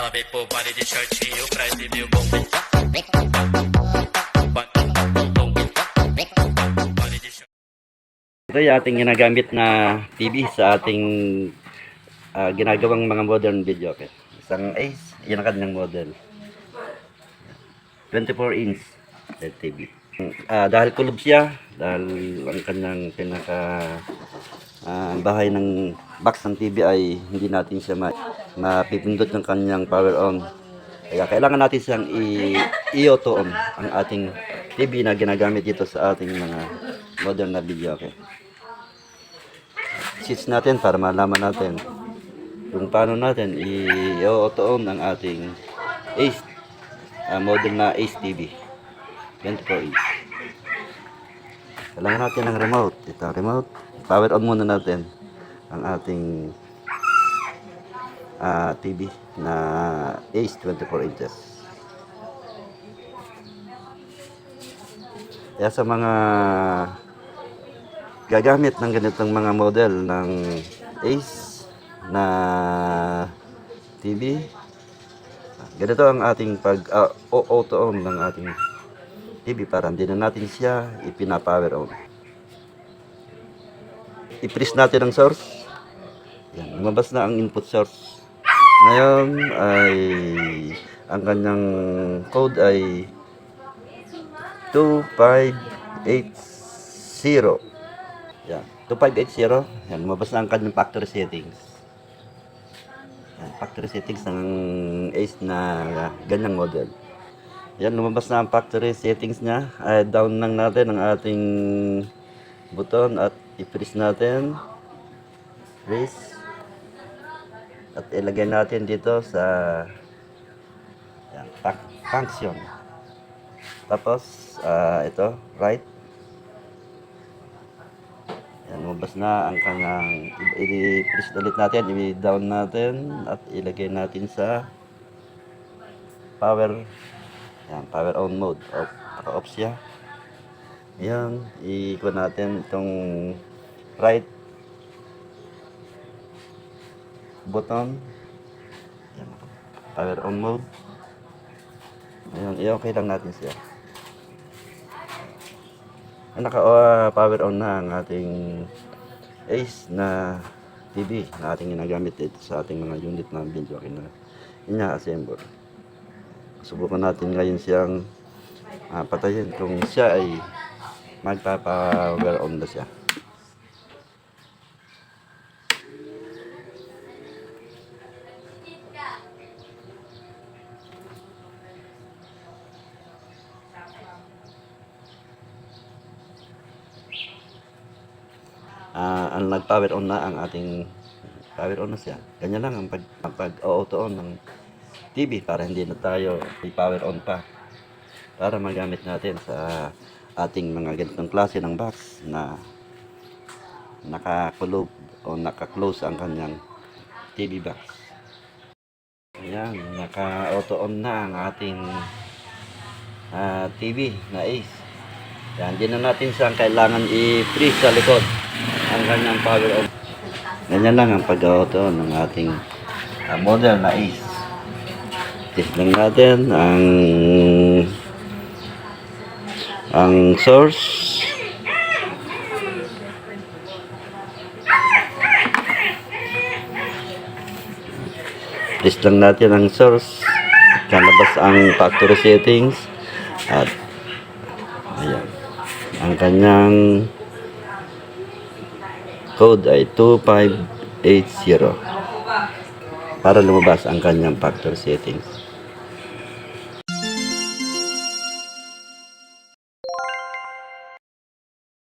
I'm a big boy, body the church, you cry, the view, boom, Body the church. Ito yung ating ginagamit na TV sa ating ah, ginagawang mga modern video. Okay. Isang Ace, yan ang kanyang model. 24 inch LED TV. Ah, dahil kulob siya, dahil ang kanyang pinaka ah, bahay ng box ng TV ay hindi natin siya ma mapipindot ng kanyang power on. Kaya kailangan natin siyang i-auto on ang ating TV na ginagamit dito sa ating mga modern na video. Okay switch natin para malaman natin kung paano natin i-auto on ang ating Ace ah, model na Ace TV 24 inch kailangan natin ng remote ito remote power on muna natin ang ating ah, TV na Ace 24 inches kaya sa mga gagamit ng ganitong mga model ng Ace na TV. Ganito ang ating pag uh, auto on ng ating TV para hindi na natin siya ipina-power on. I-press natin ang source. Yan, lumabas na ang input source. Ngayon ay ang kanyang code ay 2580. Yan. 2580. Yan. Lumabas na ang kanyang factory settings. Yan. Factory settings ng Ace na uh, ganyang model. Yan. Lumabas na ang factory settings niya. Ay, down lang natin ang ating buton at i-press natin. Press. At ilagay natin dito sa yan, function. Tapos, ah, ito, right. Yan, lumabas na ang kanyang, i-press ulit natin, i-down natin, at ilagay natin sa power, yan, power on mode, off, naka-off siya. Yan, i-ikot natin itong right button, power on mode. Ayan, i-okay lang natin siya. Naka uh, power on na ang ating Ace na TV na ating ginagamit dito sa ating mga unit na video na ina-assemble. Subukan natin ngayon siyang ah, patayin kung siya ay magpapa-power on na siya. Ah, ang nag-power on na ang ating power on na siya. Ganyan lang ang pag, ang pag-auto on ng TV para hindi na tayo i-power on pa. Para magamit natin sa ating mga ganitong klase ng box na nakakulog o naka-close ang kanyang TV box. Ayan, naka-auto on na ang ating ah, TV na Ace. Yan, di na natin siya kailangan i-freeze sa likod ang kanyang power on. Ganyan lang ang pag-auto ng ating ah, model na Ace. Test lang natin ang ang source. Test lang natin ang source. Kalabas ang factory settings. At ayan. Ang kanyang code ay 2580 para lumabas ang kanyang factory settings.